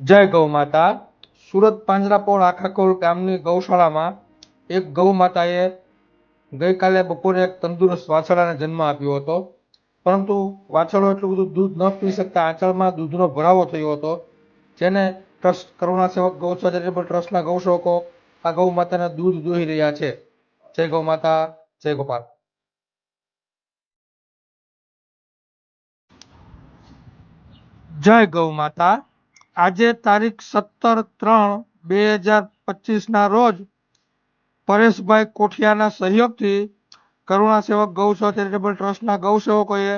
જય ગૌ માતા. સુરત પાંજરાપોળ આખાકોલ ગામની ગૌશાળામાં એક ગૌ માતાએ ગઈકાલે બપોરે એક તંદુરસ્ત વાછરડાને જન્મ આપ્યો હતો. પરંતુ વાછરડો એટલું બધું દૂધ ન પી શકતા આંચળમાં દૂધનો ભરાવો થયો હતો, જેને ટ્રસ્ટ કરુણા સેવક ગૌ ચેરિટેબલ ટ્રસ્ટના ગૌસેવકો આ ગૌ માતાને દૂધ દોહી રહ્યા છે. જય ગૌ માતા, જય ગોપાલ. જય ગૌ માતા. આજે તારીખ સત્તર ત્રણ બે હજાર પચીસના રોજ પરેશભાઈ કોઠિયાના સહયોગથી કરુણા સેવક ગૌસેવા ચેરિટેબલ ટ્રસ્ટના ગૌસેવકોએ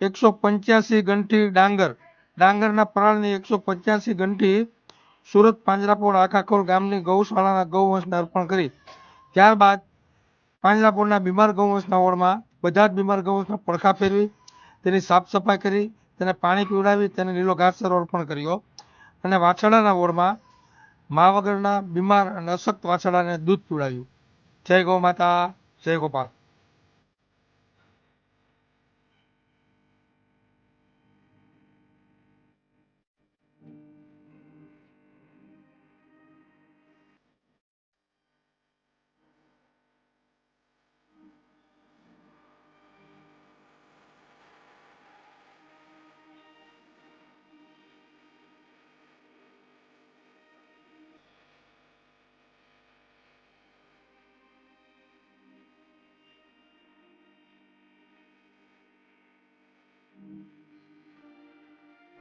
એકસો પંચ્યાસી ગંઠી ડાંગર, ડાંગરના પરાળની એકસો પંચ્યાસી ગંઠી સુરત પાંજરાપોળ આખાખોર ગામની ગૌશાળાના ગૌવંશને અર્પણ કરી. ત્યારબાદ પાંજરાપોળના બીમાર ગૌવંશના ઓળમાં બધા જ બીમાર ગૌવંશના પડખા ફેરવી, તેની સાફ સફાઈ કરી તેને પાણી પીવડાવી તેને લીલો ઘાસચારો અર્પણ કર્યો. અને વાછરડાના ઓળમાં મા વગરના બીમાર અને અશક્ત વાછરડાને દૂધ પીવડાવ્યું. જય ગૌ માતા, જય ગોપાલ.